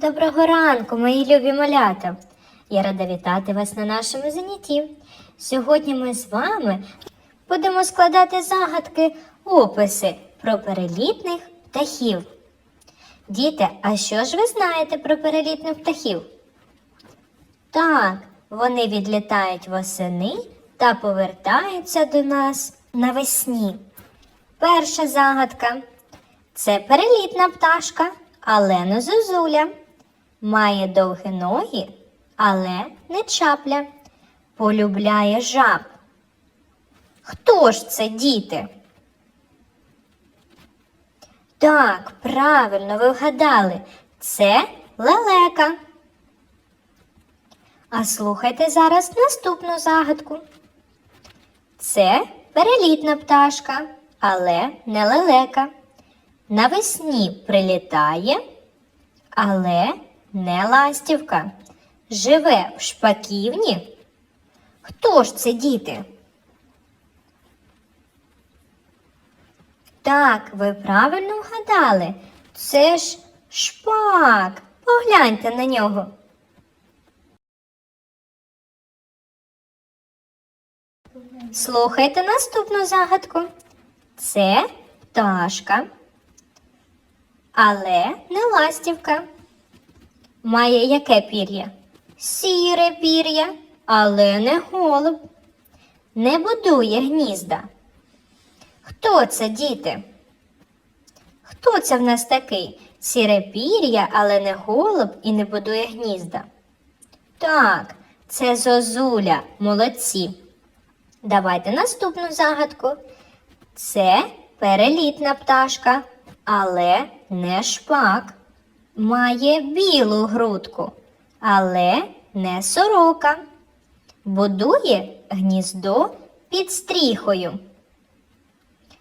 Доброго ранку, мої любі малята! Я рада вітати вас на нашому занятті. Сьогодні ми з вами будемо складати загадки, описи про перелітних птахів. Діти, а що ж ви знаєте про перелітних птахів? Так, вони відлітають восени та повертаються до нас навесні. Перша загадка. Це перелітна пташка, але не зозуля. Має довгі ноги, але не чапля. Полюбляє жаб. Хто ж це діти? Так, правильно ви вгадали. Це лелека. А слухайте зараз наступну загадку. Це перелітна пташка, але не лелека. Навесні прилітає, але не ластівка. Живе в шпаківні. Хто ж це діти? Так, ви правильно вгадали. Це ж шпак. Погляньте на нього. Слухайте наступну загадку. Це пташка, але не ластівка. Має яке пір'я? Сіре пір'я, але не голуб. Не будує гнізда. Хто це, діти? Хто це в нас такий? Сіре пір'я, але не голуб і не будує гнізда. Так, це зозуля, молодці. Давайте наступну загадку. Це перелітна пташка, але не шпак. Має білу грудку, але не сорока. Будує гніздо під стріхою.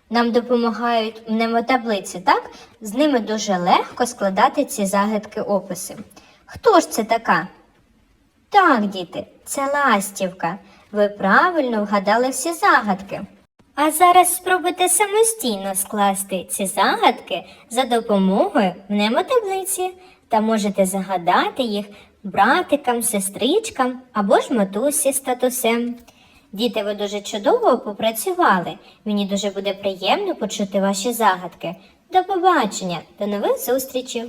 Нам допомагають мнемотаблиці, так? З ними дуже легко складати ці загадки описи. Хто ж це така? Так, діти, це ластівка. Ви правильно вгадали всі загадки. А зараз спробуйте самостійно скласти ці загадки за допомогою мнемотаблиці та можете загадати їх братикам, сестричкам або ж матусі з татусем. Діти, ви дуже чудово попрацювали. Мені дуже буде приємно почути ваші загадки. До побачення, до нових зустрічей!